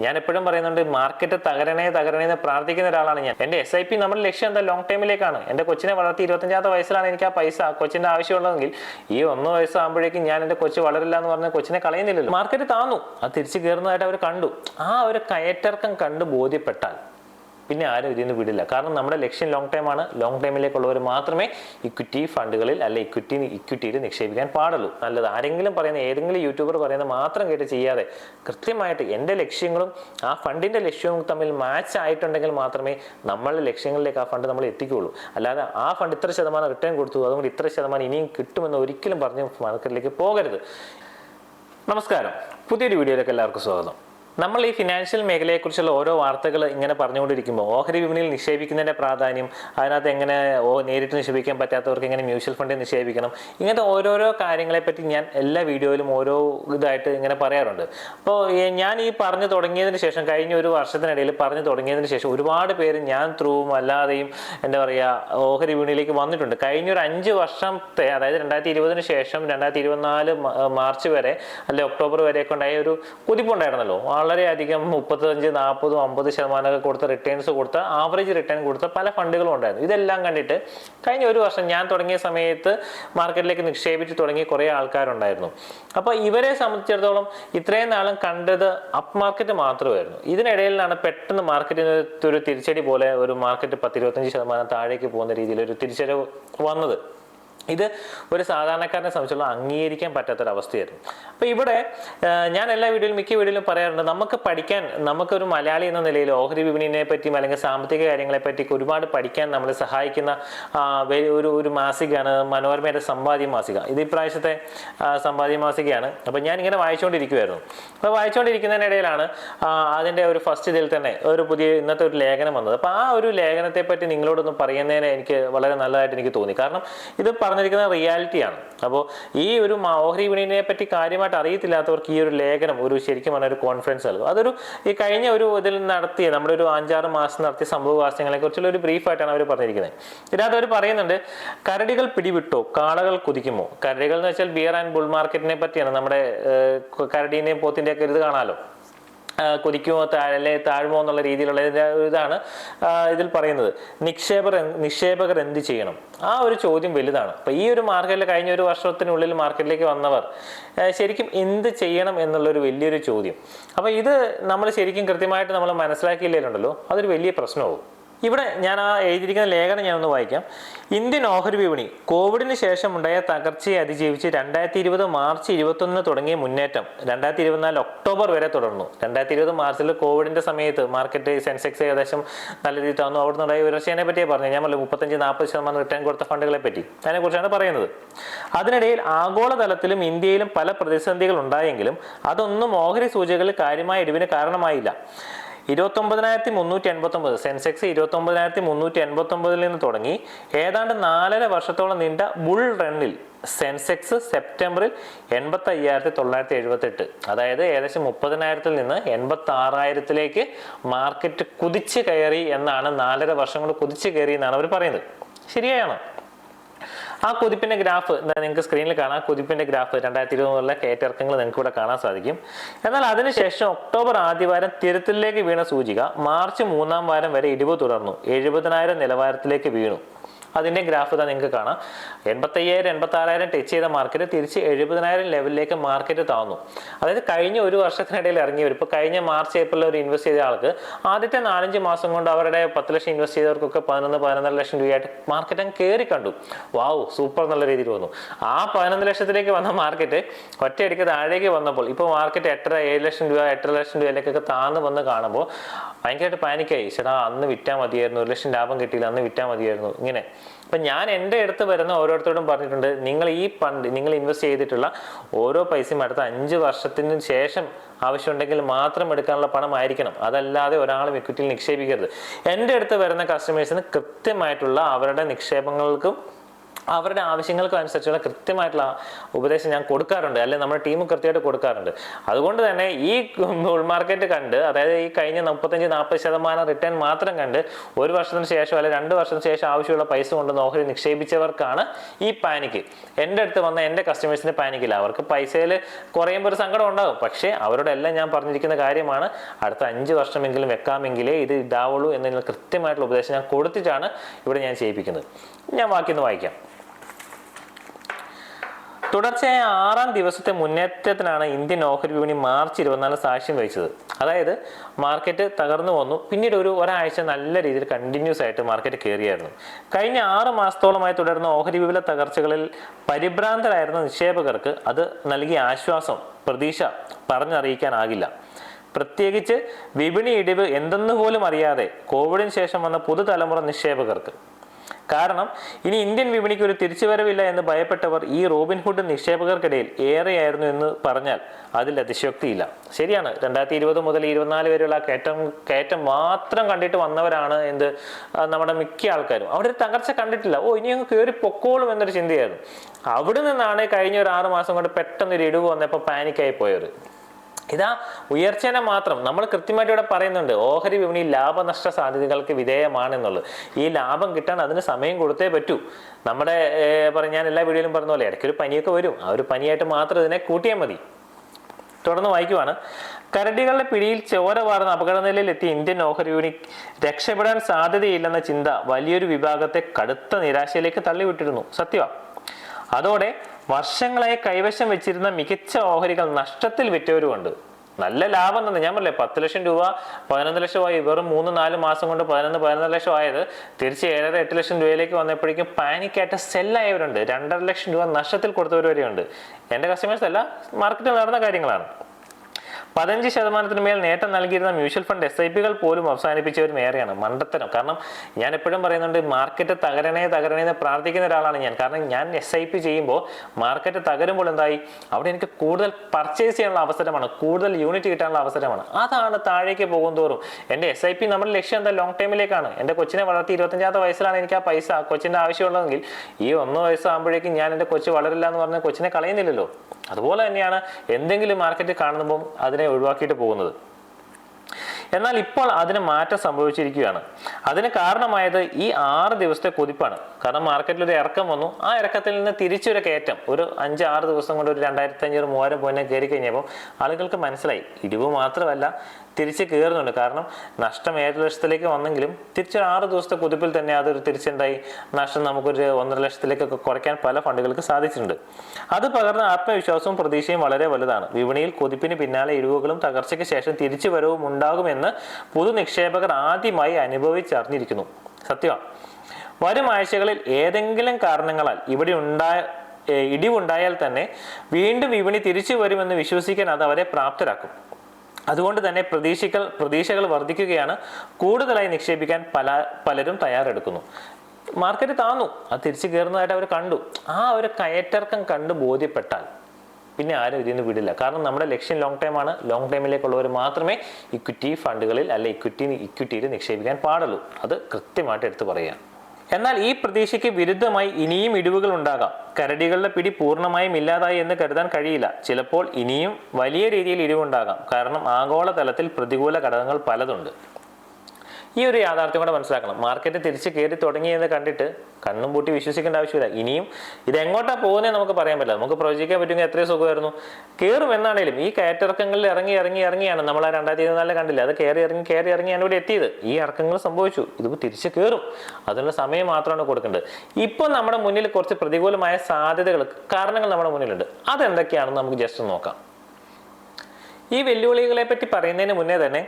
ഞാൻ എപ്പോഴും പറയുന്നുണ്ട് മാർക്കറ്റ് തകരണേ തകരണേ എന്ന് പ്രാർത്ഥിക്കുന്ന ഒരാളാണ് ഞാൻ. എന്റെ എസ് ഐ പി നമ്മുടെ ലക്ഷ്യം എന്താ? ലോങ് ടൈമിലേക്കാണ് എന്റെ കൊച്ചിനെ വളർത്തി ഇരുപത്തഞ്ചാമത്തെ വയസ്സിലാണ് എനിക്ക് ആ പൈസ കൊച്ചിന്റെ ആവശ്യമുള്ളതെങ്കിൽ ഈ ഒന്ന് വയസ്സാകുമ്പോഴേക്കും ഞാൻ എന്റെ കൊച്ചു വളരില്ല എന്ന് പറഞ്ഞ കൊച്ചിനെ കളയുന്നില്ലല്ലോ. മാർക്കറ്റ് താന്നു. അത് തിരിച്ചു കയറുന്നതായിട്ട് അവർ കണ്ടു. ആ ഒരു കയറ്റർക്കം കണ്ട് ബോധ്യപ്പെട്ടാൽ പിന്നെ ആരും ഇതിൽ നിന്ന് വിടില്ല. കാരണം നമ്മുടെ ലക്ഷ്യം ലോങ് ടൈം ആണ്. ലോങ് ടൈമിലേക്കുള്ളവർ മാത്രമേ ഇക്വിറ്റി ഫണ്ടുകളിൽ അല്ലെ ഇക്വിറ്റി ഇക്വിറ്റിയിൽ നിക്ഷേപിക്കാൻ പാടുള്ളൂ. നല്ലത്. ആരെങ്കിലും പറയുന്ന ഏതെങ്കിലും യൂട്യൂബർ പറയുന്നത് മാത്രം കേട്ട് ചെയ്യാതെ കൃത്യമായിട്ട് എന്റെ ലക്ഷ്യങ്ങളും ആ ഫണ്ടിന്റെ ലക്ഷ്യവും തമ്മിൽ മാച്ച് ആയിട്ടുണ്ടെങ്കിൽ മാത്രമേ നമ്മളുടെ ലക്ഷ്യങ്ങളിലേക്ക് ആ ഫണ്ട് നമ്മൾ എത്തിക്കുകയുള്ളൂ. അല്ലാതെ ആ ഫണ്ട് ഇത്ര ശതമാനം റിട്ടേൺ കൊടുത്തു അതുകൊണ്ട് ഇത്ര ശതമാനം ഇനിയും കിട്ടുമെന്ന് ഒരിക്കലും പറഞ്ഞ് മാർക്കറ്റിലേക്ക് പോകരുത്. നമസ്കാരം. പുതിയൊരു വീഡിയോയിലേക്ക് എല്ലാവർക്കും സ്വാഗതം. നമ്മൾ ഈ ഫിനാൻഷ്യൽ മേഖലയെക്കുറിച്ചുള്ള ഓരോ വാർത്തകൾ ഇങ്ങനെ പറഞ്ഞുകൊണ്ടിരിക്കുമ്പോൾ ഓഹരി വിപണിയിൽ നിക്ഷേപിക്കുന്നതിന്റെ പ്രാധാന്യം അതിനകത്ത് എങ്ങനെ ഓ നേരിട്ട് നിക്ഷേപിക്കാൻ പറ്റാത്തവർക്ക് എങ്ങനെ മ്യൂച്വൽ ഫണ്ടിൽ നിക്ഷേപിക്കണം ഇങ്ങനത്തെ ഓരോരോ കാര്യങ്ങളെപ്പറ്റി ഞാൻ എല്ലാ വീഡിയോയിലും ഓരോ ഇതായിട്ട് ഇങ്ങനെ പറയാറുണ്ട്. അപ്പോൾ ഞാൻ ഈ പറഞ്ഞു തുടങ്ങിയതിന് ശേഷം കഴിഞ്ഞ ഒരു വർഷത്തിനിടയിൽ പറഞ്ഞു തുടങ്ങിയതിന് ശേഷം ഒരുപാട് പേര് ഞാൻ ത്രൂവും അല്ലാതെയും എന്താ പറയുക ഓഹരി വിപണിയിലേക്ക് വന്നിട്ടുണ്ട്. കഴിഞ്ഞ ഒരു അഞ്ച് വർഷത്തെ അതായത് രണ്ടായിരത്തി ഇരുപതിന് ശേഷം രണ്ടായിരത്തി ഇരുപത്തിനാല് മാർച്ച് വരെ അല്ലെ ഒക്ടോബർ വരെയൊക്കെ ഉണ്ടായ ഒരു കുതിപ്പുണ്ടായിരുന്നല്ലോ. വളരെയധികം മുപ്പത്തഞ്ച് നാൽപ്പതും അമ്പത് ശതമാനമൊക്കെ കൊടുത്ത റിട്ടേൺസ് കൊടുത്ത ആവറേജ് റിട്ടേൺ കൊടുത്ത പല ഫണ്ടുകളും ഉണ്ടായിരുന്നു. ഇതെല്ലാം കണ്ടിട്ട് കഴിഞ്ഞ ഒരു വർഷം ഞാൻ തുടങ്ങിയ സമയത്ത് മാർക്കറ്റിലേക്ക് നിക്ഷേപിച്ച് തുടങ്ങിയ കുറേ ആൾക്കാരുണ്ടായിരുന്നു. അപ്പോൾ ഇവരെ സംബന്ധിച്ചിടത്തോളം ഇത്രയും നാളും കണ്ടത് അപ്പ് മാർക്കറ്റ് മാത്രമായിരുന്നു. ഇതിനിടയിലാണ് പെട്ടെന്ന് മാർക്കറ്റിന് ഒരു തിരിച്ചടി പോലെ ഒരു മാർക്കറ്റ് പത്തിരുപത്തഞ്ച് ശതമാനം താഴേക്ക് പോകുന്ന രീതിയിൽ ഒരു തിരിച്ചടി വന്നത്. ഇത് ഒരു സാധാരണക്കാരനെ സംബന്ധിച്ചുള്ള അംഗീകരിക്കാൻ പറ്റാത്തൊരവസ്ഥയായിരുന്നു. അപ്പോൾ ഇവിടെ ഞാൻ എല്ലാ വീഡിയോയിലും മിക്ക വീഡിയോയിലും പറയാറുണ്ട് നമുക്ക് പഠിക്കാൻ നമുക്കൊരു മലയാളി എന്ന നിലയിൽ ഓഹരി വിപണിനെ പറ്റിയും അല്ലെങ്കിൽ സാമ്പത്തിക കാര്യങ്ങളെ പറ്റിയൊക്കെ ഒരുപാട് പഠിക്കാൻ നമ്മളെ സഹായിക്കുന്ന ഒരു ഒരു മാസികയാണ് മനോരമയുടെ സമ്പാദ്യ മാസിക. ഇത് ഇപ്രാവശ്യത്തെ സമ്പാദ്യ മാസികയാണ്. അപ്പോൾ ഞാൻ ഇങ്ങനെ വായിച്ചുകൊണ്ടിരിക്കുമായിരുന്നു അപ്പോൾ വായിച്ചുകൊണ്ടിരിക്കുന്നതിനിടയിലാണ് അതിന്റെ ഒരു ഫസ്റ്റ് ഇതിൽ തന്നെ ഒരു പുതിയ ഇന്നത്തെ ഒരു ലേഖനം വന്നത്. അപ്പോൾ ആ ഒരു ലേഖനത്തെ പറ്റി നിങ്ങളോടൊന്ന് പറയുന്നതിന് എനിക്ക് വളരെ നല്ലതായിട്ട് എനിക്ക് തോന്നി. കാരണം ഇത് പറഞ്ഞിരിക്കുന്ന റിയാലിറ്റിയാണ്. അപ്പോൾ ഈ ഒരു ഓഹരി വിപണിയെ പറ്റി കാര്യമായിട്ട് അറിയത്തില്ലാത്തവർക്ക് ഈ ഒരു ലേഖനം ഒരു ശരിക്കും പറഞ്ഞ ഒരു കോൺഫറൻസ് നൽകും. അതൊരു ഈ കഴിഞ്ഞ ഒരു ഇതിൽ നടത്തിയ നമ്മുടെ ഒരു അഞ്ചാറ് മാസം നടത്തിയ സംഭവവാസ്യങ്ങളെ കുറിച്ചുള്ള ഒരു ബ്രീഫായിട്ടാണ് അവർ പറഞ്ഞിരിക്കുന്നത്. ഇതിനകത്ത് അവർ പറയുന്നുണ്ട് കരടികൾ പിടിവിട്ടോ? കാളകൾ കുതിക്കുമോ? കരടികൾ എന്ന് വെച്ചാൽ ബിയർ ആൻഡ് ബുൾ മാർക്കറ്റിനെ പറ്റിയാണ് നമ്മുടെ കരടീനെയും പോത്തിന്റെയൊക്കെ ഇത് കാണാമല്ലോ കൊതിക്കുമോ താഴെ താഴ്മോ എന്നുള്ള രീതിയിലുള്ള ഇതാണ് ഇതിൽ പറയുന്നത്. നിക്ഷേപർ നിക്ഷേപകർ എന്ത് ചെയ്യണം? ആ ഒരു ചോദ്യം വലുതാണ്. അപ്പൊ ഈ ഒരു മാർക്കറ്റിൽ കഴിഞ്ഞ ഒരു വർഷത്തിനുള്ളിൽ മാർക്കറ്റിലേക്ക് വന്നവർ ശരിക്കും എന്ത് ചെയ്യണം എന്നുള്ളൊരു വലിയൊരു ചോദ്യം. അപ്പൊ ഇത് നമ്മൾ ശരിക്കും കൃത്യമായിട്ട് നമ്മൾ മനസ്സിലാക്കിയില്ലല്ലോ അതൊരു വലിയ പ്രശ്നമാവും. ഇവിടെ ഞാൻ ആ എഴുതിയിരിക്കുന്ന ലേഖനം ഞാനൊന്ന് വായിക്കാം. ഇന്ത്യൻ ഓഹരി വിപണി കോവിഡിന് ശേഷം ഉണ്ടായ തകർച്ചയെ അതിജീവിച്ച് രണ്ടായിരത്തി ഇരുപത് മാർച്ച് ഇരുപത്തൊന്നിന് തുടങ്ങിയ മുന്നേറ്റം രണ്ടായിരത്തി ഇരുപത്തിനാല് ഒക്ടോബർ വരെ തുടർന്നു. രണ്ടായിരത്തി ഇരുപത് മാർച്ചിൽ കോവിഡിന്റെ സമയത്ത് മാർക്കറ്റ് സെൻസെക്സ് ഏകദേശം നല്ല രീതിയിൽ തന്നു. അവിടെ നിന്നുണ്ടായ ഉയർച്ചയെ പറ്റിയേ പറഞ്ഞു ഞാൻ പറഞ്ഞു മുപ്പത്തഞ്ച് നാൽപ്പത് ശതമാനം റിട്ടേൺ കൊടുത്ത ഫണ്ടുകളെ പറ്റി. അതിനെക്കുറിച്ചാണ് പറയുന്നത്. അതിനിടയിൽ ആഗോളതലത്തിലും ഇന്ത്യയിലും പല പ്രതിസന്ധികൾ ഉണ്ടായെങ്കിലും അതൊന്നും ഓഹരി സൂചികകളിൽ കാര്യമായ ഇടിവിന് കാരണമായില്ല. ഇരുപത്തൊമ്പതിനായിരത്തി മുന്നൂറ്റി എൺപത്തി ഒമ്പത് സെൻസെക്സ് ഇരുപത്തൊമ്പതിനായിരത്തി മുന്നൂറ്റി എൺപത്തി ഒമ്പതിൽ നിന്ന് തുടങ്ങി. ഏതാണ്ട് നാലര വർഷത്തോളം നീണ്ട ബുൾ റണ്ണിൽ സെൻസെക്സ് സെപ്റ്റംബറിൽ എൺപത്തി അയ്യായിരത്തി തൊള്ളായിരത്തി എഴുപത്തി എട്ട് അതായത് ഏകദേശം മുപ്പതിനായിരത്തിൽ നിന്ന് എൺപത്തി ആറായിരത്തിലേക്ക് മാർക്കറ്റ് കുതിച്ചു കയറി എന്നാണ് നാലര വർഷം കൊണ്ട് കുതിച്ചു കയറി എന്നാണ് അവർ പറയുന്നത്. ശരിയാണ് ആ കുതിപ്പിന്റെ ഗ്രാഫ് നിങ്ങൾക്ക് സ്ക്രീനിൽ കാണാം. കുതിപ്പിന്റെ ഗ്രാഫ് രണ്ടായിരത്തി ഇരുപതുള്ള കയറ്റിറക്കങ്ങൾ നിങ്ങൾക്ക് ഇവിടെ കാണാൻ സാധിക്കും. എന്നാൽ അതിനുശേഷം ഒക്ടോബർ ആദ്യവാരം തിരുത്തലിലേക്ക് വീണ സൂചിക മാർച്ച് മൂന്നാം വാരം വരെ ഇടിവ് തുടർന്നു. എഴുപതിനായിരം നിലവാരത്തിലേക്ക് വീണു. അതിന്റെ ഗ്രാഫ് ഇതാ നിങ്ങൾക്ക് കാണാം. എൺപത്തയ്യായിരം എൺപത്തി ആറായിരം ടച്ച് ചെയ്ത മാർക്കറ്റ് തിരിച്ച് എഴുപതിനായിരം ലെവലിലേക്ക് മാർക്കറ്റ് താന്നു അതായത് കഴിഞ്ഞ ഒരു വർഷത്തിനിടയിൽ ഇറങ്ങിയവർ ഇപ്പോൾ കഴിഞ്ഞ മാർച്ച് ഏപ്രിലിൽ ഒരു ഇൻവെസ്റ്റ് ചെയ്ത ആൾക്ക് ആദ്യത്തെ നാലഞ്ച് മാസം കൊണ്ട് അവരുടെ പത്ത് ലക്ഷം ഇൻവെസ്റ്റ് ചെയ്തവർക്കൊക്കെ പതിനൊന്ന് പതിനൊന്നര ലക്ഷം രൂപയായിട്ട് മാർക്കറ്റ് അങ്ങ് കയറി കണ്ടു. വാവ് സൂപ്പർ എന്നുള്ള രീതിയിൽ വന്നു. ആ പതിനൊന്ന് ലക്ഷത്തിലേക്ക് വന്ന മാർക്കറ്റ് ഒറ്റയടിക്ക് താഴേക്ക് വന്നപ്പോൾ ഇപ്പോൾ മാർക്കറ്റ് എട്ടര ഏഴ് ലക്ഷം രൂപ എട്ടര ലക്ഷം രൂപയിലേക്കൊക്കെ താന്ന് വന്ന് കാണുമ്പോൾ ഭയങ്കരമായിട്ട് പാനിക്കായി ചേട്ടാ അന്ന് വിറ്റാൽ മതിയായിരുന്നു ഒരു ലക്ഷം ലാഭം കിട്ടിയില്ല അന്ന് വിറ്റാൽ മതിയായിരുന്നു ഇങ്ങനെ. അപ്പം ഞാൻ എന്റെ അടുത്ത് വരുന്ന ഓരോരുത്തരോടും പറഞ്ഞിട്ടുണ്ട് നിങ്ങൾ ഈ ഫണ്ട് നിങ്ങൾ ഇൻവെസ്റ്റ് ചെയ്തിട്ടുള്ള ഓരോ പൈസയും അടുത്ത അഞ്ച് വർഷത്തിന് ശേഷം ആവശ്യമുണ്ടെങ്കിൽ മാത്രം എടുക്കാനുള്ള പണം ആയിരിക്കണം. അതല്ലാതെ ഒരാളും ഇക്വിറ്റിയിൽ നിക്ഷേപിക്കരുത്. എന്റെ അടുത്ത് വരുന്ന കസ്റ്റമേഴ്സിന് കൃത്യമായിട്ടുള്ള അവരുടെ നിക്ഷേപങ്ങൾക്കും അവരുടെ ആവശ്യങ്ങൾക്ക് അനുസരിച്ചുള്ള കൃത്യമായിട്ടുള്ള ഉപദേശം ഞാൻ കൊടുക്കാറുണ്ട്. അല്ലെങ്കിൽ നമ്മുടെ ടീം കൃത്യമായിട്ട് കൊടുക്കാറുണ്ട്. അതുകൊണ്ട് തന്നെ ഈ ബുൾ മാർക്കറ്റ് കണ്ട് അതായത് ഈ കഴിഞ്ഞ മുപ്പത്തഞ്ച് നാൽപ്പത് ശതമാനം റിട്ടേൺ മാത്രം കണ്ട് ഒരു വർഷത്തിന് ശേഷം അല്ലെങ്കിൽ രണ്ട് വർഷത്തിന് ശേഷം ആവശ്യമുള്ള പൈസ കൊണ്ട് ഓഹരി നിക്ഷേപിച്ചവർക്കാണ് ഈ പാനിക്ക് എന്റെ അടുത്ത് വന്ന എന്റെ കസ്റ്റമേഴ്സിന്റെ പാനിക്കില്ല അവർക്ക് പൈസയിൽ കുറയുമ്പോൾ ഒരു സങ്കടം ഉണ്ടാകും. പക്ഷേ അവരോടെല്ലാം ഞാൻ പറഞ്ഞിരിക്കുന്ന കാര്യമാണ് അടുത്ത അഞ്ച് വർഷമെങ്കിലും വെക്കാമെങ്കിലേ ഇത് ഇതാവുള്ളൂ എന്നതിനുള്ള കൃത്യമായിട്ടുള്ള ഉപദേശം ഞാൻ കൊടുത്തിട്ടാണ് ഇവിടെ ഞാൻ ചെയ്യിപ്പിക്കുന്നത്. ഞാൻ വാക്കിന്ന് വായിക്കാം. തുടർച്ചയായ ആറാം ദിവസത്തെ മുന്നേറ്റത്തിനാണ് ഇന്ത്യൻ ഓഹരി വിപണി മാർച്ച് ഇരുപത്തിനാല് സാക്ഷ്യം വഹിച്ചത്. അതായത് മാർക്കറ്റ് തകർന്നു വന്നു. പിന്നീട് ഒരു ഒരാഴ്ച നല്ല രീതിയിൽ കണ്ടിന്യൂസ് ആയിട്ട് മാർക്കറ്റ് കയറിയായിരുന്നു. കഴിഞ്ഞ ആറ് മാസത്തോളമായി തുടർന്ന ഓഹരി വിപുല തകർച്ചകളിൽ പരിഭ്രാന്തരായിരുന്ന നിക്ഷേപകർക്ക് അത് നൽകിയ ആശ്വാസം പ്രതീക്ഷ പറഞ്ഞറിയിക്കാനാകില്ല. പ്രത്യേകിച്ച് വിപണി ഇടിവ് എന്തെന്ന് പോലും അറിയാതെ കോവിഡിന് ശേഷം വന്ന പുതുതലമുറ നിക്ഷേപകർക്ക് കാരണം ഇനി ഇന്ത്യൻ വിപണിക്ക് ഒരു തിരിച്ചുവരവില്ല എന്ന് ഭയപ്പെട്ടവർ ഈ റോബിൻഹുഡ് നിക്ഷേപകർക്കിടയിൽ ഏറെയായിരുന്നു എന്ന് പറഞ്ഞാൽ അതിൽ അതിശക്തിയില്ല ശരിയാണ് രണ്ടായിരത്തി ഇരുപത് മുതൽ ഇരുപത്തിനാല് വരെയുള്ള കയറ്റം കയറ്റം മാത്രം കണ്ടിട്ട് വന്നവരാണ് എന്ത് നമ്മുടെ മിക്ക ആൾക്കാരും. അവിടെ ഒരു തകർച്ച കണ്ടിട്ടില്ല. ഓ ഇനി അങ്ങ് കയറി പൊക്കോളും എന്നൊരു ചിന്തയായിരുന്നു. അവിടെ നിന്നാണ് കഴിഞ്ഞ ഒരു ആറ് മാസം കൊണ്ട് പെട്ടെന്ന് ഒരു ഇടിവ് വന്നപ്പോൾ പാനിക്കായി പോയത്. ഇതാ ഉയർച്ചേനെ മാത്രം നമ്മൾ കൃത്യമായിട്ട് ഇവിടെ പറയുന്നുണ്ട്. ഓഹരി വിപണി ലാഭനഷ്ട സാധ്യതകൾക്ക് വിധേയമാണെന്നുള്ളത്. ഈ ലാഭം കിട്ടാൻ അതിന് സമയം കൊടുത്തേ പറ്റൂ. നമ്മുടെ ഞാൻ എല്ലാ വീഡിയോയിലും പറഞ്ഞ പോലെ ഇടയ്ക്ക് ഒരു പനിയൊക്കെ വരും. ആ ഒരു പനിയായിട്ട് മാത്രം ഇതിനെ കൂട്ടിയാൽ മതി. തുടർന്ന് വായിക്കുവാണ്. കരടികളുടെ പിടിയിൽ ചോര വാർന്ന അപകടനിലയിലെത്തിയ ഇന്ത്യൻ ഓഹരി വിപണി രക്ഷപ്പെടാൻ സാധ്യതയില്ലെന്ന ചിന്ത വലിയൊരു വിഭാഗത്തെ കടുത്ത നിരാശയിലേക്ക് തള്ളിവിട്ടിരുന്നു. സത്യമാണ് അതോടെ വർഷങ്ങളായി കൈവശം വെച്ചിരുന്ന മികച്ച ഓഹരികൾ നഷ്ടത്തിൽ വിറ്റവരുമുണ്ട്. നല്ല ലാഭം തന്നെ ഞാൻ പറഞ്ഞില്ലേ പത്ത് ലക്ഷം രൂപ പതിനൊന്ന് ലക്ഷമായി വെറും മൂന്ന് നാല് മാസം കൊണ്ട് പതിനൊന്ന് പതിനൊന്ന് ലക്ഷം ആയത് തിരിച്ച് ഏഴര എട്ട് ലക്ഷം രൂപയിലേക്ക് വന്നപ്പോഴേക്കും പാനിക്കായിട്ട് സെല്ലായവരുണ്ട്. രണ്ടര ലക്ഷം രൂപ നഷ്ടത്തിൽ കൊടുത്തവർ വരെയുണ്ട്. എന്റെ കസ്റ്റമേഴ്സ് അല്ല മാർക്കറ്റിൽ നടന്ന കാര്യങ്ങളാണ്. പതിനഞ്ച് ശതമാനത്തിന് മേൽ നേട്ടം നൽകിയിരുന്ന മ്യൂച്വൽ ഫണ്ട് എസ് ഐ പികൾ പോലും അവസാനിപ്പിച്ചവരും ഏറെയാണ്. മണ്ടത്തരം. കാരണം ഞാൻ എപ്പോഴും പറയുന്നുണ്ട് മാർക്കറ്റ് തകരണേ തകരണേ എന്ന് പ്രാർത്ഥിക്കുന്ന ഒരാളാണ് ഞാൻ. കാരണം ഞാൻ എസ് ഐ പി ചെയ്യുമ്പോൾ മാർക്കറ്റ് തകരുമ്പോൾ എന്തായി? അവിടെ എനിക്ക് കൂടുതൽ പർച്ചേസ് ചെയ്യാനുള്ള അവസരമാണ്. കൂടുതൽ യൂണിറ്റ് കിട്ടാനുള്ള അവസരമാണ്. അതാണ് താഴേക്ക് പോകും തോറും എന്റെ എസ് ഐ പി നമ്മുടെ ലക്ഷ്യം എന്താ? ലോങ് ടൈമിലേക്കാണ് എന്റെ കൊച്ചിനെ വളർത്തി ഇരുപത്തഞ്ചാമത്തെ വയസ്സിലാണ് എനിക്ക് ആ പൈസ. കൊച്ചിന്റെ ആവശ്യമുള്ളതെങ്കിൽ ഈ ഒന്ന് വയസ്സാകുമ്പോഴേക്കും ഞാൻ എന്റെ കൊച്ചു വളരില്ല എന്ന് പറഞ്ഞ് കൊച്ചിനെ കളയുന്നില്ലല്ലോ. അതുപോലെ തന്നെയാണ് എന്തെങ്കിലും മാർക്കറ്റ് കാണുമ്പോൾ അതിനെ ഒഴിവാക്കിയിട്ട് പോകുന്നത്. എന്നാൽ ഇപ്പോൾ അതിന് മാറ്റം സംഭവിച്ചിരിക്കുകയാണ്. അതിന് കാരണമായത് ഈ ആറ് ദിവസത്തെ കുതിപ്പാണ്. കാരണം മാർക്കറ്റിൽ ഒരു ഇറക്കം വന്നു. ആ ഇറക്കത്തിൽ നിന്ന് തിരിച്ചൊരു കയറ്റം. ഒരു അഞ്ച് ആറ് ദിവസം കൊണ്ട് ഒരു രണ്ടായിരത്തി അഞ്ഞൂറ് മൂവായിരം പോയിന്റ് കയറി കഴിഞ്ഞപ്പോൾ ആളുകൾക്ക് മനസ്സിലായി. ഇടിവ് മാത്രമല്ല തിരിച്ച് കയറുന്നുണ്ട്. കാരണം നഷ്ടം ഏഴ് ലക്ഷത്തിലേക്ക് വന്നെങ്കിലും തിരിച്ചൊരു ആറ് ദിവസത്തെ കുതിപ്പിൽ തന്നെ അതൊരു തിരിച്ചുണ്ടായി നഷ്ടം നമുക്കൊരു ഒന്നര ലക്ഷത്തിലേക്കൊക്കെ കുറയ്ക്കാൻ പല ഫണ്ടുകൾക്ക് സാധിച്ചിട്ടുണ്ട്. അത് പകർന്ന ആത്മവിശ്വാസവും പ്രതീക്ഷയും വളരെ വലുതാണ്. വിപണിയിൽ കുതിപ്പിന് പിന്നാലെ ഇടിവുകളും തകർച്ചയ്ക്ക് ശേഷം തിരിച്ചു വരവും ഉണ്ടാകുമെന്ന് പൊതു നിക്ഷേപകർ ആദ്യമായി അനുഭവിച്ചറിഞ്ഞിരിക്കുന്നു. സത്യമാണ് വരും ആഴ്ചകളിൽ ഏതെങ്കിലും കാരണങ്ങളാൽ ഇവിടെ ഉണ്ടായ ഇടിവുണ്ടായാൽ തന്നെ വീണ്ടും വിപണി തിരിച്ചു വരുമെന്ന് വിശ്വസിക്കാൻ അത് അവരെ പ്രാപ്തരാക്കും. അതുകൊണ്ട് തന്നെ പ്രതീക്ഷകൾ പ്രതീക്ഷകൾ വർദ്ധിക്കുകയാണ്. കൂടുതലായി നിക്ഷേപിക്കാൻ പല പലരും തയ്യാറെടുക്കുന്നു. മാർക്കറ്റ് താന്നു. അത് തിരിച്ചു കയറുന്നതായിട്ട് അവർ കണ്ടു. ആ ഒരു കയറ്റർക്കം കണ്ട് ബോധ്യപ്പെട്ടാൽ പിന്നെ ആരും ഇതിൽ നിന്ന് വിടില്ല. കാരണം നമ്മുടെ ലക്ഷ്യം ലോങ് ടൈം ആണ്. ലോങ് ടൈമിലേക്കുള്ളവർ മാത്രമേ ഇക്വിറ്റി ഫണ്ടുകളിൽ അല്ലെ ഇക്വിറ്റി ഇക്വിറ്റിയിൽ നിക്ഷേപിക്കാൻ പാടുള്ളൂ. അത് കൃത്യമായിട്ട് എടുത്തു പറയുക എന്നാൽ ഈ പ്രതീക്ഷയ്ക്ക് വിരുദ്ധമായി ഇനിയും ഇടിവുകൾ ഉണ്ടാകാം. കരടികളുടെ പിടി പൂർണമായും ഇല്ലാതായി എന്ന് കരുതാൻ കഴിയില്ല. ചിലപ്പോൾ ഇനിയും വലിയ രീതിയിൽ ഇടിവുണ്ടാകാം. കാരണം ആഗോളതലത്തിൽ പ്രതികൂല ഘടകങ്ങൾ പലതുണ്ട്. ഈ ഒരു യാഥാർത്ഥ്യം കൂടെ മനസ്സിലാക്കണം. മാർക്കറ്റ് തിരിച്ച് കയറി തുടങ്ങിയെന്ന് കണ്ടിട്ട് കണ്ണും പൂട്ടി വിശ്വസിക്കേണ്ട ആവശ്യമില്ല. ഇനിയും ഇത് എങ്ങോട്ടാ പോകുന്നത് നമുക്ക് പറയാൻ പറ്റില്ല. നമുക്ക് പ്രവചിക്കാൻ പറ്റുമെങ്കിൽ എത്രയും സുഖമായിരുന്നു. കയറും എന്നാണേലും. ഈ കയറ്റിറക്കങ്ങളിൽ ഇറങ്ങി ഇറങ്ങി ഇറങ്ങിയാണ് നമ്മൾ ആ രണ്ടായിരത്തി ഇരുപത്തിനാലിൽ കണ്ടില്ല? അത് കയറി ഇറങ്ങി കയറി ഇറങ്ങിയാണ് ഇവിടെ എത്തിയത്. ഈ ഇറക്കങ്ങൾ സംഭവിച്ചു. ഇതിപ്പോൾ തിരിച്ച് കയറും അതിനുള്ള സമയം മാത്രമാണ് കൊടുക്കേണ്ടത്. ഇപ്പോൾ നമ്മുടെ മുന്നിൽ കുറച്ച് പ്രതികൂലമായ സാധ്യതകൾ കാരണങ്ങൾ നമ്മുടെ മുന്നിലുണ്ട്. അതെന്തൊക്കെയാണെന്ന് നമുക്ക് ജസ്റ്റ് നോക്കാം. ഈ വെല്ലുവിളികളെ പറ്റി പറയുന്നതിന് മുന്നേ തന്നെ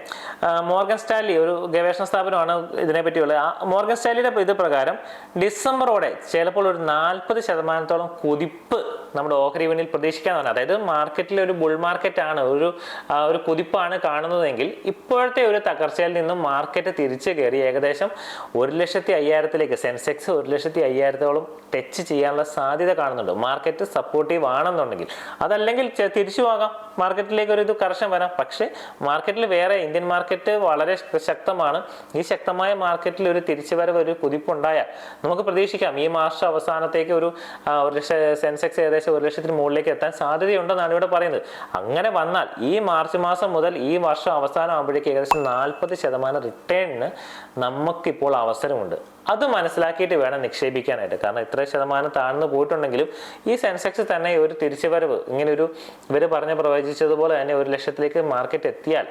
മോർഗൻ സ്റ്റാലി ഒരു ഗവേഷണ സ്ഥാപനമാണ് ഇതിനെപ്പറ്റിയുള്ളത്. മോർഗൻ സ്റ്റാലിയുടെ ഇത് പ്രകാരം ഡിസംബറോടെ ചിലപ്പോൾ ഒരു നാൽപ്പത് ശതമാനത്തോളം കുതിപ്പ് നമ്മുടെ ഓഹരി വിപണിയിൽ പ്രതീക്ഷിക്കാവുന്നതാണ്. അതായത് മാർക്കറ്റിലെ ഒരു ബുൾ മാർക്കറ്റ് ആണ് ഒരു ഒരു കുതിപ്പാണ് കാണുന്നതെങ്കിൽ ഇപ്പോഴത്തെ ഒരു തകർച്ചയിൽ നിന്നും മാർക്കറ്റ് തിരിച്ചു കയറി ഏകദേശം ഒരു ലക്ഷത്തി അയ്യായിരത്തിലേക്ക് സെൻസെക്സ് ഒരു ലക്ഷത്തി അയ്യായിരത്തോളം ടച്ച് ചെയ്യാനുള്ള സാധ്യത കാണുന്നുണ്ട്. മാർക്കറ്റ് സപ്പോർട്ടീവ് ആണെന്നുണ്ടെങ്കിൽ. അതല്ലെങ്കിൽ തിരിച്ചു പോകാം മാർക്കറ്റിലേക്ക് ഒരു ഇത് കർശനം വരാം. പക്ഷേ മാർക്കറ്റിൽ വേറെ ഇന്ത്യൻ മാർക്കറ്റ് വളരെ ശക്തമാണ്. ഈ ശക്തമായ മാർക്കറ്റിൽ ഒരു തിരിച്ചുവരവ് ഒരു കുതിപ്പുണ്ടായാൽ നമുക്ക് പ്രതീക്ഷിക്കാം ഈ മാസം അവസാനത്തേക്ക് ഒരു ഒരു ലക്ഷ സെൻസെക്സ് ഏകദേശം ഒരു ലക്ഷത്തിന് മുകളിലേക്ക് എത്താൻ സാധ്യതയുണ്ടെന്നാണ് ഇവിടെ പറയുന്നത്. അങ്ങനെ വന്നാൽ ഈ മാർച്ച് മാസം മുതൽ ഈ വർഷം അവസാനം ആകുമ്പോഴേക്ക് ഏകദേശം നാൽപ്പത് ശതമാനം റിട്ടേണിന് നമുക്കിപ്പോൾ അവസരമുണ്ട്. അത് മനസ്സിലാക്കിയിട്ട് വേണം നിക്ഷേപിക്കാനായിട്ട്. കാരണം ഇത്ര ശതമാനം താഴ്ന്നു പോയിട്ടുണ്ടെങ്കിലും ഈ സെൻസെക്സ് തന്നെ ഒരു തിരിച്ചുവരവ്. ഇങ്ങനെ ഒരു ഇവർ പറഞ്ഞ് പ്രവചിച്ചതുപോലെ തന്നെ ഒരു ലക്ഷത്തിലേക്ക് മാർക്കറ്റ് എത്തിയാൽ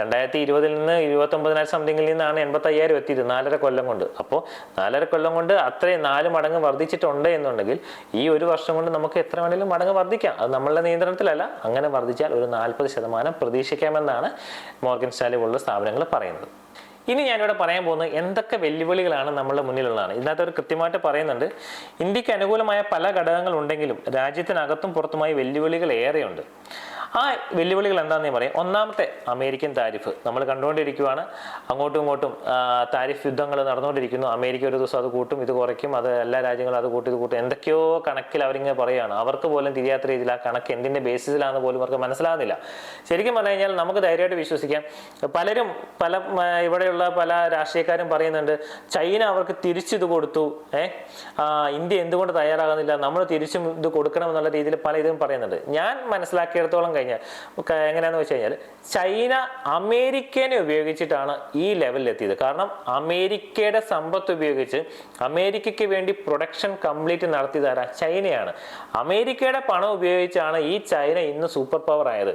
രണ്ടായിരത്തി ഇരുപതിൽ നിന്ന് ഇരുപത്തൊമ്പതിനായിരം സംതിങ്ങിൽ നിന്നാണ് എൺപത്തി അയ്യായിരം എത്തിയത് നാലര കൊല്ലം കൊണ്ട്. അപ്പോൾ നാലര കൊല്ലം കൊണ്ട് അത്രയും നാല് മടങ്ങ് വർദ്ധിച്ചിട്ടുണ്ട് എന്നുണ്ടെങ്കിൽ ഈ ഒരു വർഷം കൊണ്ട് നമുക്ക് എത്ര വേണമെങ്കിലും മടങ്ങ് വർദ്ധിക്കാം. അത് നമ്മളുടെ നിയന്ത്രണത്തിലല്ല. അങ്ങനെ വർദ്ധിച്ചാൽ ഒരു നാൽപ്പത് ശതമാനം പ്രതീക്ഷിക്കാമെന്നാണ് മോർഗൻ സ്റ്റാലി പോലുള്ള സ്ഥാപനങ്ങൾ പറയുന്നത്. ഇനി ഞാനിവിടെ പറയാൻ പോകുന്നത് എന്തൊക്കെ വെല്ലുവിളികളാണ് നമ്മളുടെ മുന്നിലുള്ളതാണ്. ഇതിനകത്ത് ഒരു കൃത്യമായിട്ട് പറയുന്നുണ്ട്. ഇന്ത്യയ്ക്ക് അനുകൂലമായ പല ഘടകങ്ങൾ ഉണ്ടെങ്കിലും രാജ്യത്തിനകത്തും പുറത്തുമായി വെല്ലുവിളികൾ ഏറെയുണ്ട്. ആ വെല്ലുവിളികൾ എന്താണെന്ന് പറയും. ഒന്നാമത്തെ അമേരിക്കൻ താരിഫ്. നമ്മൾ കണ്ടുകൊണ്ടിരിക്കുകയാണ് അങ്ങോട്ടും ഇങ്ങോട്ടും താരിഫ് യുദ്ധങ്ങൾ നടന്നുകൊണ്ടിരിക്കുന്നു. അമേരിക്ക ഒരു ദിവസം അത് കൂട്ടും ഇത് കുറയ്ക്കും. അത് എല്ലാ രാജ്യങ്ങളും അത് കൂട്ടും ഇത് കൂട്ടും. എന്തൊക്കെയോ കണക്കിൽ അവരിങ്ങനെ പറയുകയാണ് അവർക്ക് പോലും തിരിയാത്ത രീതിയിൽ ആ കണക്ക് എന്തിന്റെ ബേസിസിലാണെന്ന് പോലും അവർക്ക് മനസ്സിലാകുന്നില്ല. ശരിക്കും പറഞ്ഞു കഴിഞ്ഞാൽ നമുക്ക് ധൈര്യമായിട്ട് വിശ്വസിക്കാം. പലരും പല ഇവിടെയുള്ള പല രാഷ്ട്രീയക്കാരും പറയുന്നുണ്ട് ചൈന അവർക്ക് തിരിച്ചിത് കൊടുത്തു. ഏഹ് ഇന്ത്യ എന്തുകൊണ്ട് തയ്യാറാകുന്നില്ല? നമ്മൾ തിരിച്ചും ഇത് കൊടുക്കണം എന്നുള്ള രീതിയിൽ പല ഇതും പറയുന്നുണ്ട്. ഞാൻ മനസ്സിലാക്കിയിടത്തോളം കഴിഞ്ഞാൽ. എങ്ങനെയാണെന്ന് വെച്ച് കഴിഞ്ഞാൽ ചൈന അമേരിക്കനെ ഉപയോഗിച്ചിട്ടാണ് ഈ ലെവലിൽ എത്തിയത്. കാരണം അമേരിക്കയുടെ സമ്പത്ത് ഉപയോഗിച്ച് അമേരിക്കയ്ക്ക് വേണ്ടി പ്രൊഡക്ഷൻ കംപ്ലീറ്റ് നടത്തി തരാൻ ചൈനയാണ്. അമേരിക്കയുടെ പണം ഉപയോഗിച്ചാണ് ഈ ചൈന ഇന്ന് സൂപ്പർ പവർ ആയത്.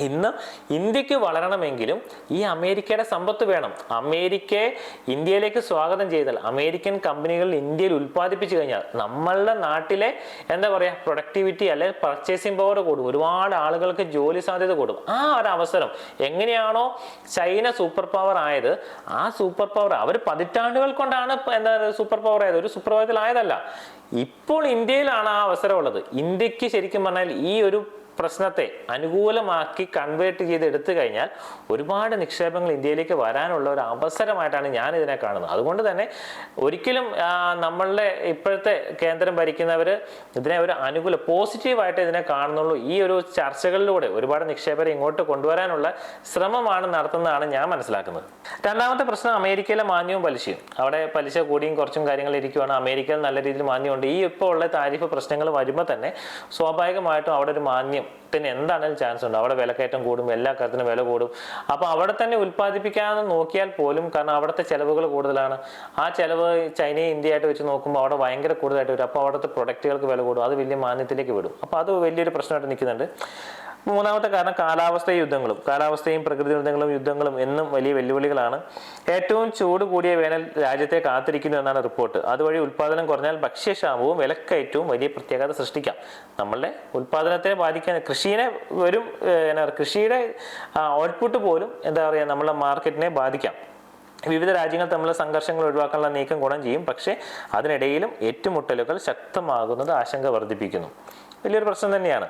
ഇന്ന് ഇന്ത്യയ്ക്ക് വളരണമെങ്കിലും ഈ അമേരിക്കയുടെ സമ്പത്ത് വേണം. അമേരിക്കയെ ഇന്ത്യയിലേക്ക് സ്വാഗതം ചെയ്താൽ അമേരിക്കൻ കമ്പനികൾ ഇന്ത്യയിൽ ഉൽപ്പാദിപ്പിച്ചു കഴിഞ്ഞാൽ നമ്മളുടെ നാട്ടിലെ എന്താ പറയുക പ്രൊഡക്ടിവിറ്റി അല്ലെങ്കിൽ പർച്ചേസിംഗ് പവർ കൂടും. ഒരുപാട് ആളുകൾക്ക് ജോലി സാധ്യത കൂടും. ആ ഒരു അവസരം എങ്ങനെയാണോ ചൈന സൂപ്പർ പവർ ആയത് ആ സൂപ്പർ പവർ അവർ പതിറ്റാണ്ടുകൾ കൊണ്ടാണ് എന്താ എന്താ സൂപ്പർ പവർ ആയത്. ഒരു സുപ്രഭാതത്തിലായതല്ല ഇപ്പോൾ ഇന്ത്യയിലാണ് ആ അവസരമുള്ളത് ഇന്ത്യയ്ക്ക് ശരിക്കും പറഞ്ഞാൽ ഈ ഒരു പ്രശ്നത്തെ അനുകൂലമാക്കി കൺവേർട്ട് ചെയ്ത് എടുത്തു കഴിഞ്ഞാൽ ഒരുപാട് നിക്ഷേപങ്ങൾ ഇന്ത്യയിലേക്ക് വരാനുള്ള ഒരു അവസരമായിട്ടാണ് ഞാൻ ഇതിനെ കാണുന്നത്. അതുകൊണ്ട് തന്നെ ഒരിക്കലും നമ്മളുടെ ഇപ്പോഴത്തെ കേന്ദ്രം ഭരിക്കുന്നവർ ഇതിനെ ഒരു അനുകൂല പോസിറ്റീവായിട്ട് ഇതിനെ കാണുന്നുള്ളൂ. ഈ ഒരു ചർച്ചകളിലൂടെ ഒരുപാട് നിക്ഷേപരെ ഇങ്ങോട്ട് കൊണ്ടുവരാനുള്ള ശ്രമമാണ് നടത്തുന്നതാണ് ഞാൻ മനസ്സിലാക്കുന്നത്. രണ്ടാമത്തെ പ്രശ്നം അമേരിക്കയിലെ മാന്യവും പലിശയും. അവിടെ പലിശ കൂടിയും കുറച്ചും കാര്യങ്ങൾ ഇരിക്കുവാണ്. അമേരിക്കയിൽ നല്ല രീതിയിൽ മാന്യമുണ്ട്. ഈ ഇപ്പോൾ ഉള്ള താരിഫ് പ്രശ്നങ്ങൾ വരുമ്പോൾ തന്നെ സ്വാഭാവികമായിട്ടും അവിടെ ഒരു മാന്യത്തിന് എന്താണെങ്കിലും ചാൻസ് ഉണ്ട്. അവിടെ വിലക്കയറ്റം കൂടും എല്ലാ കാര്യത്തിനും വില കൂടും. അപ്പോൾ അവിടെ തന്നെ ഉൽപ്പാദിപ്പിക്കാമെന്ന് നോക്കിയാൽ പോലും കാരണം അവിടുത്തെ ചിലവുകൾ കൂടുതലാണ്. ആ ചിലവ് ചൈനയും ഇന്ത്യയായിട്ട് വെച്ച് നോക്കുമ്പോൾ അവിടെ ഭയങ്കര കൂടുതലായിട്ട് വരും. അപ്പോൾ അവിടുത്തെ പ്രൊഡക്റ്റുകൾക്ക് വില കൂടും. അത് വലിയ മാന്യത്തിലേക്ക് വിടും. അപ്പോൾ അത് വലിയൊരു പ്രശ്നമായിട്ട് നിൽക്കുന്നുണ്ട്. മൂന്നാമത്തെ കാരണം കാലാവസ്ഥ യുദ്ധങ്ങളും. കാലാവസ്ഥയും പ്രകൃതി ദുരന്തങ്ങളും യുദ്ധങ്ങളും എന്നും വലിയ വെല്ലുവിളികളാണ്. ഏറ്റവും ചൂട് കൂടിയ വേനൽ രാജ്യത്തെ കാത്തിരിക്കുന്നു എന്നാണ് റിപ്പോർട്ട്. അതുവഴി ഉൽപ്പാദനം കുറഞ്ഞാൽ ഭക്ഷ്യക്ഷാമവും വിലക്കയറ്റവും വലിയ പ്രത്യേകത സൃഷ്ടിക്കാം. നമ്മളുടെ ഉൽപ്പാദനത്തെ ബാധിക്കാൻ കൃഷിയെ വരും എന്നാ കൃഷിയുടെ ഔട്ട്പുട്ട് പോലും എന്താ പറയുക നമ്മളെ മാർക്കറ്റിനെ ബാധിക്കാം. വിവിധ രാജ്യങ്ങൾ തമ്മിലുള്ള സംഘർഷങ്ങൾ ഒഴിവാക്കാനുള്ള നീക്കം ഗുണം ചെയ്യും. പക്ഷേ അതിനിടയിലും ഏറ്റുമുട്ടലുകൾ ശക്തമാകുന്നത് ആശങ്ക വർദ്ധിപ്പിക്കുന്നു. വലിയൊരു പ്രശ്നം തന്നെയാണ്.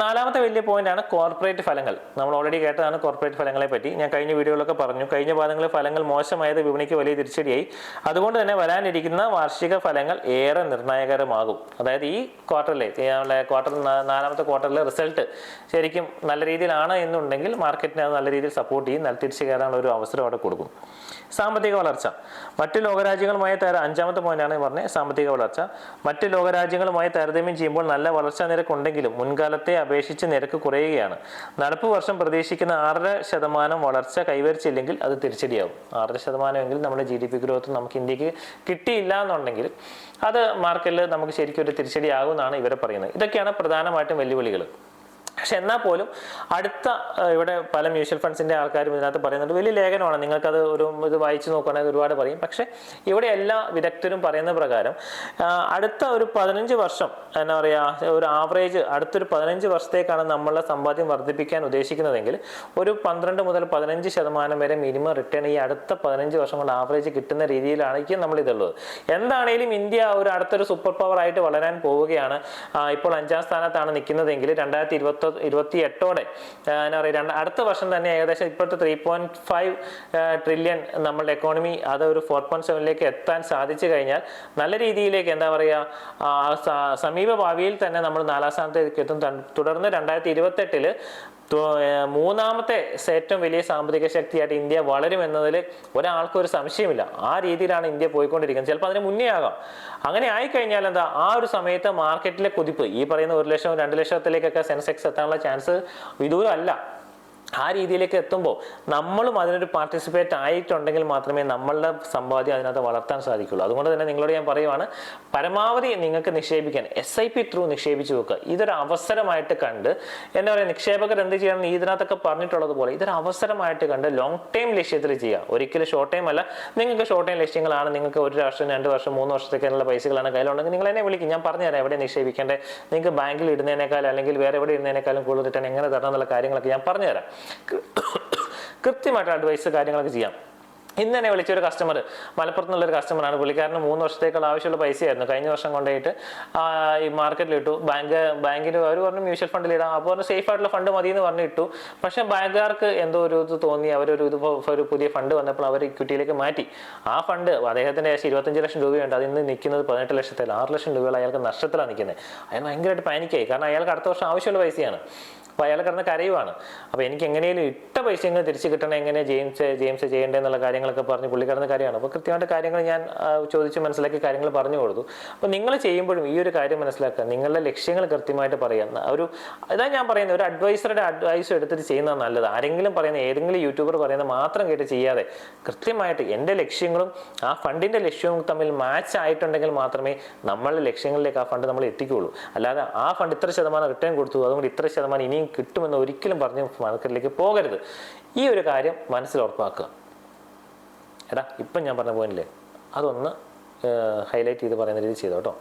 നാലാമത്തെ വലിയ പോയിന്റാണ് കോർപ്പറേറ്റ് ഫലങ്ങൾ. നമ്മൾ ഓൾറെഡി കേട്ടതാണ് കോർപ്പറേറ്റ് ഫലങ്ങളെ പറ്റി. ഞാൻ കഴിഞ്ഞ വീഡിയോയിലൊക്കെ പറഞ്ഞു. കഴിഞ്ഞ പാദങ്ങളിൽ ഫലങ്ങൾ മോശമായത് വിപണിക്ക് വലിയ തിരിച്ചടിയായി. അതുകൊണ്ട് തന്നെ വരാനിരിക്കുന്ന വാർഷിക ഫലങ്ങൾ ഏറെ നിർണായകരമാകും. അതായത് ഈ ക്വാർട്ടറിലെ നമ്മളെ ക്വാർട്ടർ നാലാമത്തെ ക്വാർട്ടറിലെ റിസൾട്ട് ശരിക്കും നല്ല രീതിയിലാണ് എന്നുണ്ടെങ്കിൽ മാർക്കറ്റിനെ അത് നല്ല രീതിയിൽ സപ്പോർട്ട് ചെയ്യും. നല്ല തിരിച്ചു കയറാനുള്ള ഒരു അവസരം അവിടെ കൊടുക്കും. സാമ്പത്തിക വളർച്ച. മറ്റ് ലോകരാജ്യങ്ങളുമായി താര അഞ്ചാമത്തെ പോയിന്റാണ് പറഞ്ഞത് സാമ്പത്തിക വളർച്ച. മറ്റ് ലോകരാജ്യങ്ങളുമായി താരതമ്യം ചെയ്യുമ്പോൾ നല്ല വളർച്ചാ നിരക്ക് ഉണ്ടെങ്കിലും മുൻകാലത്തെ അപേക്ഷിച്ച് നിരക്ക് കുറയുകയാണ്. നടപ്പ് വർഷം പ്രതീക്ഷിക്കുന്ന ആറര ശതമാനം വളർച്ച കൈവരിച്ചില്ലെങ്കിൽ അത് തിരിച്ചടിയാവും. ആറര ശതമാനമെങ്കിൽ നമ്മുടെ ജി ഡി പി ഗ്രോത്ത് നമുക്ക് ഇന്ത്യയ്ക്ക് കിട്ടിയില്ല എന്നുണ്ടെങ്കിൽ അത് മാർക്കറ്റിൽ നമുക്ക് ശരിക്കും ഒരു തിരിച്ചടിയാകുമെന്നാണ് ഇവരെ പറയുന്നത്. ഇതൊക്കെയാണ് പ്രധാനമായിട്ടും വെല്ലുവിളികൾ പക്ഷെ എന്നാൽ പോലും അടുത്ത ഇവിടെ പല മ്യൂച്വൽ ഫണ്ട്സിന്റെ ആൾക്കാരും ഇതിനകത്ത് പറയുന്നുണ്ട്. വലിയ ലേഖനമാണ്. നിങ്ങൾക്കത് ഒരു ഇത് വായിച്ചു നോക്കുകയാണെങ്കിൽ ഒരുപാട് പറയും. പക്ഷേ ഇവിടെ എല്ലാ വിദഗ്ധരും പറയുന്ന പ്രകാരം അടുത്ത ഒരു പതിനഞ്ച് വർഷം എന്താ പറയുക ഒരു ആവറേജ് അടുത്തൊരു പതിനഞ്ച് വർഷത്തേക്കാണ് നമ്മളുടെ സമ്പാദ്യം വർദ്ധിപ്പിക്കാൻ ഉദ്ദേശിക്കുന്നതെങ്കിൽ ഒരു പന്ത്രണ്ട് മുതൽ പതിനഞ്ച് ശതമാനം വരെ മിനിമം റിട്ടേൺ ഈ അടുത്ത പതിനഞ്ച് വർഷം കൊണ്ട് ആവറേജ് കിട്ടുന്ന രീതിയിലായിരിക്കും നമ്മൾ ഇതുള്ളത് എന്താണേലും ഇന്ത്യ ഒരു അടുത്തൊരു സൂപ്പർ പവർ ആയിട്ട് വളരാൻ പോവുകയാണ്. ഇപ്പോൾ അഞ്ചാം സ്ഥാനത്താണ് നിൽക്കുന്നതെങ്കിൽ രണ്ടായിരത്തി ഇരുപത്തി ഇരുപത്തി ഇരുപത്തി എട്ടോടെ എന്താ പറയുക രണ്ട് അടുത്ത വർഷം തന്നെ ഏകദേശം ഇപ്പോഴത്തെ ത്രീ പോയിന്റ് ഫൈവ് ട്രില്യൺ നമ്മളുടെ എക്കോണമി അത് ഒരു ഫോർ പോയിന്റ് സെവനിലേക്ക് എത്താൻ സാധിച്ചു കഴിഞ്ഞാൽ നല്ല രീതിയിലേക്ക് എന്താ പറയുക സമീപ ഭാവിയിൽ തന്നെ നമ്മൾ നാലാം സ്ഥാനത്തേക്ക് എത്തും. തുടർന്ന് രണ്ടായിരത്തി ഇരുപത്തെട്ടിൽ മൂന്നാമത്തെ ഏറ്റവും വലിയ സാമ്പത്തിക ശക്തിയായിട്ട് ഇന്ത്യ വളരും എന്നതിൽ ഒരാൾക്കും ഒരു സംശയമില്ല. ആ രീതിയിലാണ് ഇന്ത്യ പോയിക്കൊണ്ടിരിക്കുന്നത്. ചിലപ്പോൾ അതിന് മുന്നേ ആകാം. അങ്ങനെ ആയിക്കഴിഞ്ഞാൽ എന്താ ആ ഒരു സമയത്ത് മാർക്കറ്റിലെ കുതിപ്പ് ഈ പറയുന്ന ഒരു ലക്ഷം രണ്ട് ലക്ഷത്തിലേക്കൊക്കെ സെൻസെക്സ് എത്താനുള്ള ചാൻസ് വിദൂരമല്ല ആ രീതിയിലേക്ക് എത്തുമ്പോൾ നമ്മളും അതിനൊരു പാർട്ടിസിപ്പേറ്റ് ആയിട്ടുണ്ടെങ്കിൽ മാത്രമേ നമ്മളുടെ സമ്പാദ്യം അതിനകത്ത് വളർത്താൻ സാധിക്കുള്ളൂ. അതുകൊണ്ട് തന്നെ നിങ്ങളോട് ഞാൻ പറയുവാണ് പരമാവധി നിങ്ങൾക്ക് നിക്ഷേപിക്കാൻ എസ് ഐ പി ത്രൂ നിക്ഷേപിച്ച് വെക്കുക. ഇതൊരു അവസരമായിട്ട് കണ്ട് എന്താ പറയുക നിക്ഷേപകർ എന്ത് ചെയ്യണം ഇതിനകത്തൊക്കെ പറഞ്ഞിട്ടുള്ളത് പോലെ ഇതൊരു അവസരമായിട്ട് കണ്ട് ലോങ് ടൈം ലക്ഷ്യത്തിൽ ചെയ്യുക. ഒരിക്കലും ഷോർട്ട് ടൈം അല്ല നിങ്ങൾക്ക് ഷോർട്ട് ടൈം ലക്ഷ്യങ്ങളാണ് നിങ്ങൾക്ക് ഒരു വർഷം രണ്ട് വർഷം മൂന്ന് വർഷത്തേക്കുള്ള പൈസകളാണ് കയ്യിലുണ്ടെങ്കിൽ നിങ്ങൾ എന്നെ വിളിക്കും ഞാൻ പറഞ്ഞുതരാം എവിടെ നിക്ഷേപിക്കേണ്ടത് നിങ്ങൾക്ക് ബാങ്കിൽ ഇടുന്നതിനേക്കാൾ അല്ലെങ്കിൽ വേറെ എവിടെ ഇടുന്നതിനേക്കാളും കൂടുതൽ റിട്ടേൺ എങ്ങനെ തരണം എന്നുള്ള കാര്യങ്ങളൊക്കെ ഞാൻ പറഞ്ഞുതരാം. കൃത്യമായിട്ട് അഡ്വൈസ് കാര്യങ്ങളൊക്കെ ചെയ്യാം. ഇന്ന് തന്നെ വിളിച്ചൊരു കസ്റ്റമർ മലപ്പുറത്ത് നിന്നുള്ളൊരു കസ്റ്റമറാണ് പുള്ളിക്കാരന് മൂന്ന് വർഷത്തേക്കുള്ള ആവശ്യമുള്ള പൈസയായിരുന്നു. കഴിഞ്ഞ വർഷം കൊണ്ടുപോയിട്ട് ഈ മാർക്കറ്റിൽ ഇട്ടു. ബാങ്ക് ബാങ്കിന് അവർ പറഞ്ഞു മ്യൂച്വൽ ഫണ്ടിൽ ഇടാം. അപ്പോൾ പറഞ്ഞു സേഫ് ആയിട്ടുള്ള ഫണ്ട് മതി എന്ന് പറഞ്ഞു ഇട്ടു. പക്ഷേ ബാങ്കുകാർക്ക് എന്തോ ഒരു ഇത് തോന്നി. അവരൊരു ഇത് ഒരു പുതിയ ഫണ്ട് വന്നപ്പോൾ അവർ ഇക്വിറ്റിയിലേക്ക് മാറ്റി. ആ ഫണ്ട് അദ്ദേഹത്തിന്റെ ഏകദേശം ഇരുപത്തഞ്ച് ലക്ഷം രൂപയുണ്ട്. അതിന്ന് നിൽക്കുന്നത് പതിനെട്ട് ലക്ഷത്തിൽ ആറ് ലക്ഷം രൂപകൾ അയാൾക്ക് നഷ്ടത്തിലാണ് നിൽക്കുന്നത്. അയാൾ ഭയങ്കരമായിട്ട് പാനിക്കായി കാരണം അയാൾക്ക് അടുത്ത വർഷം ആവശ്യമുള്ള പൈസയാണ്. അപ്പോൾ അയാൾ കിടന്ന് കരയുവാണ്. അപ്പോൾ എനിക്ക് എങ്ങനെയും ഇട്ട പൈസ എങ്ങനെ തിരിച്ച് കിട്ടണം എങ്ങനെ ജെയിംസ് ജെയിംസ് ചെയ്യേണ്ടതെന്നുള്ള കാര്യങ്ങളൊക്കെ പറഞ്ഞ് പുള്ളിക്കാരന്റെ കാര്യമാണ്. അപ്പോൾ കൃത്യമായിട്ട് കാര്യങ്ങൾ ഞാൻ ചോദിച്ച് മനസ്സിലാക്കി കാര്യങ്ങൾ പറഞ്ഞു കൊടുത്തു. അപ്പോൾ നിങ്ങൾ ചെയ്യുമ്പോഴും ഈ ഒരു കാര്യം മനസ്സിലാക്കുക. നിങ്ങളുടെ ലക്ഷ്യങ്ങൾ കൃത്യമായിട്ട് പറയുക. ഒരു ഇതാ ഞാൻ പറയുന്നത്. ഒരു അഡ്വൈസറുടെ അഡ്വൈസ് എടുത്തിട്ട് ചെയ്യുന്നത് നല്ലത്. ആരെങ്കിലും പറയുന്ന ഏതെങ്കിലും യൂട്യൂബർ പറയുന്നത് മാത്രം കേട്ട് ചെയ്യാതെ കൃത്യമായിട്ട് എന്റെ ലക്ഷ്യങ്ങളും ആ ഫണ്ടിന്റെ ലക്ഷ്യവും തമ്മിൽ മാച്ച് ആയിട്ടുണ്ടെങ്കിൽ മാത്രമേ നമ്മളുടെ ലക്ഷ്യങ്ങളിലേക്ക് ആ ഫണ്ട് നമ്മൾ എത്തിക്കുകയുള്ളൂ. അല്ലാതെ ആ ഫണ്ട് ഇത്ര ശതമാനം റിട്ടേൺ കൊടുത്തു. അതുകൊണ്ട് ഇത്ര ശതമാനം ഇനിയും കിട്ടുമെന്ന് ഒരിക്കലും പറഞ്ഞ് മാർക്കറ്റിലേക്ക് പോകരുത്. ഈ ഒരു കാര്യം മനസ്സിൽ ഉറപ്പാക്കുക. എടാ ഇപ്പം ഞാൻ പറഞ്ഞ പോയിന്റില്ലേ? അതൊന്ന് ഹൈലൈറ്റ് ചെയ്ത് പറയുന്ന രീതി ചെയ്തോട്ടോ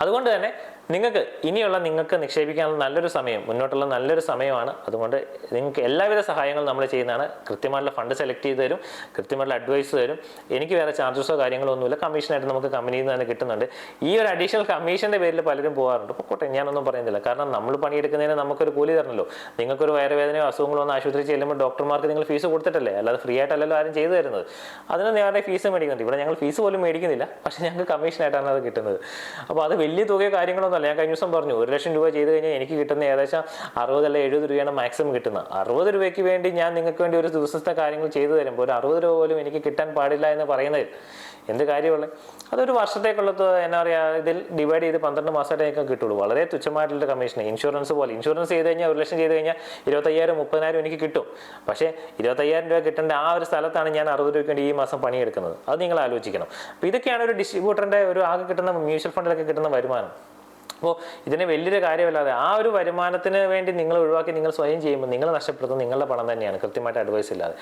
അതുകൊണ്ട് തന്നെ നിങ്ങൾക്ക് ഇനിയുള്ള നിങ്ങൾക്ക് നിക്ഷേപിക്കാനുള്ള നല്ലൊരു സമയം മുന്നോട്ടുള്ള നല്ലൊരു സമയമാണ്. അതുകൊണ്ട് നിങ്ങൾക്ക് എല്ലാവിധ സഹായങ്ങളും നമ്മൾ ചെയ്യുന്നതാണ്. കൃത്യമായിട്ടുള്ള ഫണ്ട് സെലക്ട് ചെയ്ത് തരും കൃത്യമായിട്ടുള്ള അഡ്വൈസ് തരും. എനിക്ക് വേറെ ചാർജസോ കാര്യങ്ങളോ ഒന്നുമില്ല. കമ്മീഷനായിട്ട് നമുക്ക് കമ്പനിയിൽ നിന്ന് തന്നെ കിട്ടുന്നുണ്ട്. ഈ ഒരു അഡീഷണൽ കമ്മീഷന്റെ പേരിൽ പലരും പോകാറുണ്ട്. പോട്ടെ ഞാനൊന്നും പറയുന്നില്ല. കാരണം നമ്മൾ പണിയെടുക്കുന്നതിന് നമുക്കൊരു കൂലി തരണമല്ലോ നിങ്ങൾക്കൊരു വയറുവേദനയോ അസുഖങ്ങളോ ഒന്ന് ആശുപത്രി ചെല്ലുമ്പോൾ ഡോക്ടർമാർക്ക് നിങ്ങൾ ഫീസ് കൊടുത്തിട്ടല്ലേ? അല്ലാതെ ഫ്രീ ആയിട്ടല്ലല്ലോ ആരും ചെയ്തു തരുന്നത്. അതിന് നേരെ ഫീസ് മേടിക്കുന്നുണ്ട്. ഇവിടെ ഞങ്ങൾ ഫീസ് പോലും മേടിക്കുന്നില്ല. പക്ഷേ ഞങ്ങൾക്ക് കമ്മീഷനായിട്ടാണ് അത് കിട്ടുന്നത്. അപ്പോൾ അത് വലിയ തുകയോ കാര്യങ്ങളൊന്നും അല്ല ഞാൻ കഴിഞ്ഞ ദിവസം പറഞ്ഞു ഒരു ലക്ഷം രൂപ ചെയ്ത് കഴിഞ്ഞാൽ എനിക്ക് കിട്ടുന്ന ഏകദേശം അറുപത് അല്ല എഴുപത് രൂപയാണ് മാക്സിമം കിട്ടുന്നത്. അറുപത് രൂപയ്ക്ക് വേണ്ടി ഞാൻ നിങ്ങൾക്ക് വേണ്ടി ഒരു ദിവസത്തെ കാര്യങ്ങൾ ചെയ്തു തരുമ്പോൾ ഒരു അറുപത് രൂപ പോലും എനിക്ക് കിട്ടാൻ പാടില്ല എന്ന് പറയുന്നത് എന്ത് കാര്യമുള്ളത് അതൊരു വർഷത്തേക്കുള്ള എന്താ പറയുക ഇതിൽ ഡിവൈഡ് ചെയ്ത് പന്ത്രണ്ട് മാസത്തേക്കും കിട്ടുള്ളൂ. വളരെ തുച്ഛമായിട്ടുള്ള കമ്മീഷൻ ഇൻഷുറൻസ് പോലെ. ഇൻഷുറൻസ് ചെയ്ത് കഴിഞ്ഞാൽ ഒരു ലക്ഷം ചെയ്ത് കഴിഞ്ഞാൽ ഇരുപത്തയ്യായിരം മുപ്പതിനായിരം എനിക്ക് കിട്ടും. പക്ഷേ ഇരുപത്തയ്യായിരം രൂപ കിട്ടേണ്ട ആ ഒരു സ്ഥലത്താണ് ഞാൻ അറുപത് രൂപയ്ക്ക് വേണ്ടി ഈ മാസം പണിയെടുക്കുന്നത്. അത് നിങ്ങൾ ആലോചിക്കണം. അപ്പോൾ ഇതൊക്കെയാണ് ഒരു ഡിസ്ട്രിബ്യൂട്ടറിന്റെ ഒരു ആകെ കിട്ടുന്ന മ്യൂച്വൽ ഫണ്ടിലൊക്കെ കിട്ടുന്ന വരുമാനം. അപ്പോൾ ഇതിനെ വലിയൊരു കാര്യമല്ലാതെ ആ ഒരു വരുമാനത്തിന് വേണ്ടി നിങ്ങൾ ഒഴിവാക്കി നിങ്ങൾ സ്വയം ചെയ്യുമ്പോൾ നിങ്ങൾ നഷ്ടപ്പെടുത്തുന്നത് നിങ്ങളുടെ പണം തന്നെയാണ്. കൃത്യമായിട്ട് അഡ്വൈസ് ഇല്ലാതെ.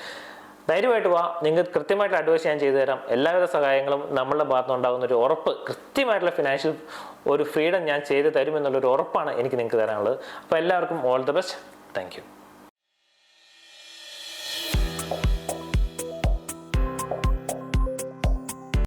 ധൈര്യമായിട്ട് വാ നിങ്ങൾക്ക് കൃത്യമായിട്ട് അഡ്വൈസ് ഞാൻ ചെയ്തു തരാം. എല്ലാവിധ സഹായങ്ങളും നമ്മളുടെ ഭാഗത്തുനിന്ന് ഉണ്ടാകുന്ന ഒരു ഉറപ്പ് കൃത്യമായിട്ടുള്ള ഫിനാൻഷ്യൽ ഒരു ഫ്രീഡം ഞാൻ ചെയ്തു തരുമെന്നുള്ളൊരു ഉറപ്പാണ് എനിക്ക് നിങ്ങൾക്ക് തരാനുള്ളത്. അപ്പോൾ എല്ലാവർക്കും ഓൾ ദി ബെസ്റ്റ് താങ്ക്